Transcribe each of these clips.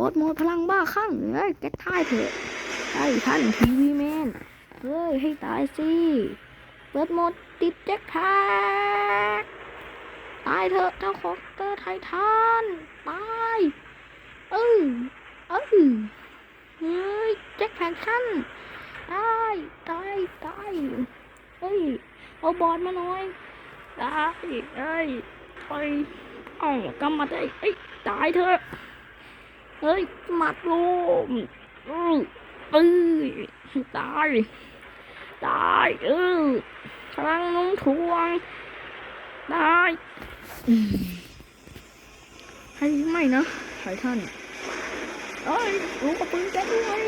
ปลดโหมดพลังบ้าคลั่งเฮ้ยแกตายเถอะไอ้ท่านทีวีแมนเฮ้ย ให้ตายสิ เปิดโหมดติดแจ็คแพ็คตายเถอะเจ้าของเตอร์ไททันตายเออเออเฮ้ยแจ็คแพ็คขั้นตายตายตายเฮ้ยเอาบอลมาหน่อยตายเอ้ยไปเอ้ากำมาได้เอ้ยตายเถอะ เฮ้ยมัดลมอือเอ้ตายตายเออพลังน้องทวงตายให้ไม่นะไททันเอ้ยรู้กับปืนแก๊สด้วย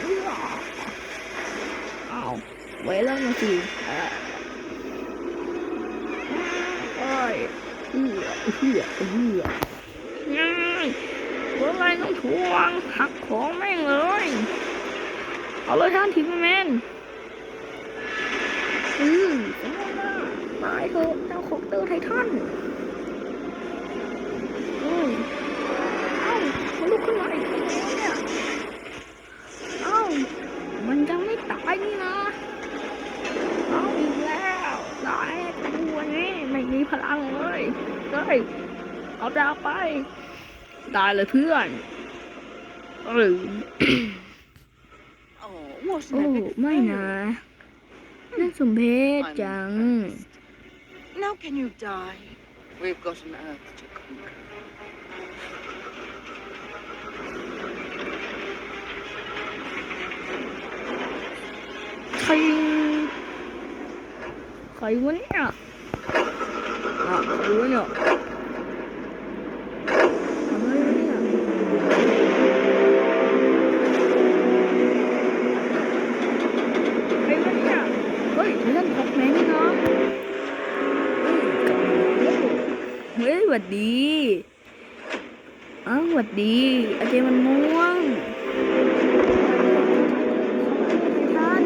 เอื้ออ้าวไว้แล้วนะสิเอ้ยเอื้อเอื้อเอื้ย เมื่อไรต้องทวงหักของแม่งเลย เอาเลยท่านทีมแมนอือสมมติว่าตายเถอะเจ้าของเตอร์ไททันอืมเอ้ามันลุกขึ้นมาอีกแล้วเนี่ยเอ้ามันยังไม่ตายนี่นะเอาอีกแล้วตายตัวนี้ไม่มีพลังเลยเฮ้ยเอาดาวไป ตายเลยเพื่อนเออ Oh, wasn't โอ้ that big ไม่ fair? นะน่าสมเพชจัง Now can you die? We've got an earth to conquer. ใครใครวะเนี่ยอะใครวะเนี่ย วัดดีอ้าวหวัดดีอาเจมันม่วงท่าน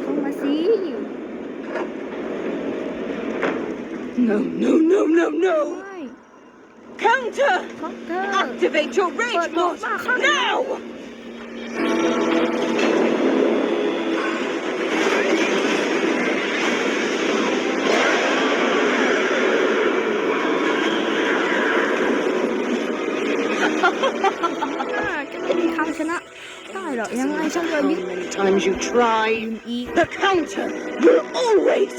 เข้ามาสิ No, no, no, no, no! ไม่ Counter! ของเธอ Activate your But rage no, mode ma, come now! Tyler, yung nga isang many Times you try, the counter will always...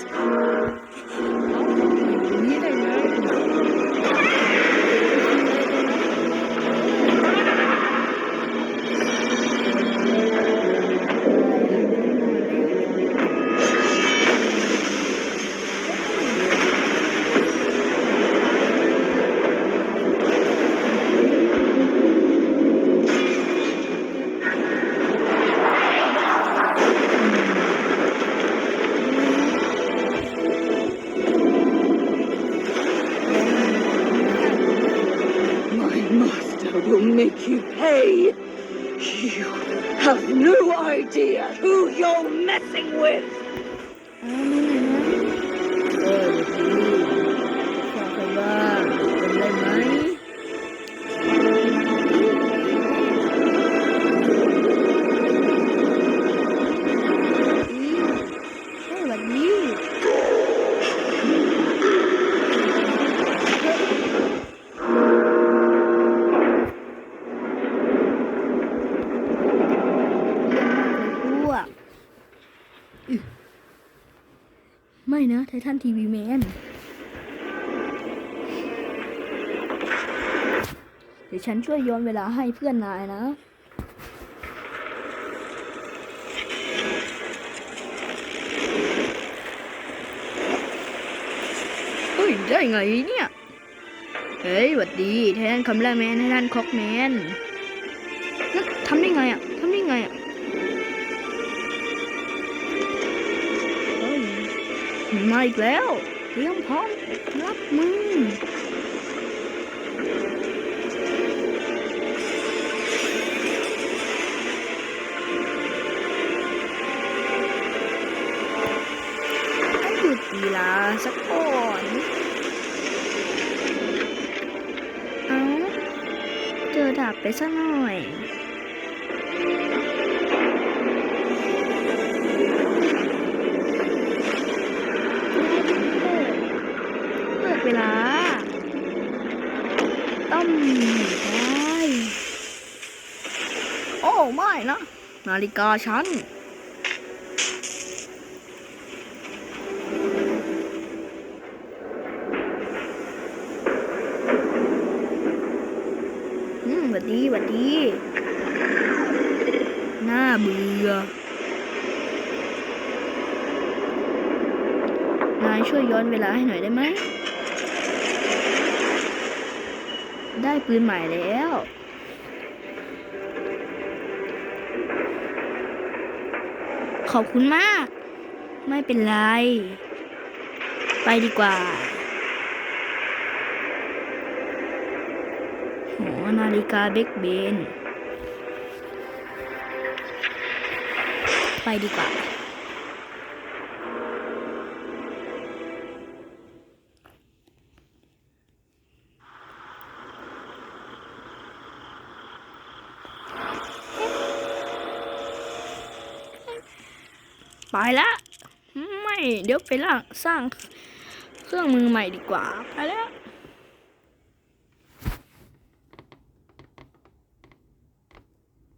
will make you pay. You have no idea who you're messing with. นะไททันทีวีแมนเดี๋ยวฉันช่วยย้อนเวลาให้เพื่อนนายนะเฮ้ย ได้ไงเนี่ย เฮ้ยหวัดดีไททันคัมแลแมนไททันคอกแมนทำได้ไงอะทำได้ไงอะ มันมาอีกแล้วเตรียมพร้อมรับมือให้หยุดกีฬาสักก่อนเอาเจอดาบไปซะหน่อย ไม่นะ นาฬิกาฉันอืมหวัดดีหวัดดีน่าเบื่อนายช่วยย้อนเวลาให้หน่อยได้ไหม ได้ปืนใหม่แล้ว ขอบคุณมาก ไม่เป็นไร ไปดีกว่าโหนาฬิกาเบกเบน ไปดีกว่า ไปละไม่ เดี๋ยวไปล่างสร้างเครื่องมือใหม่ดีกว่า ไปแล้ว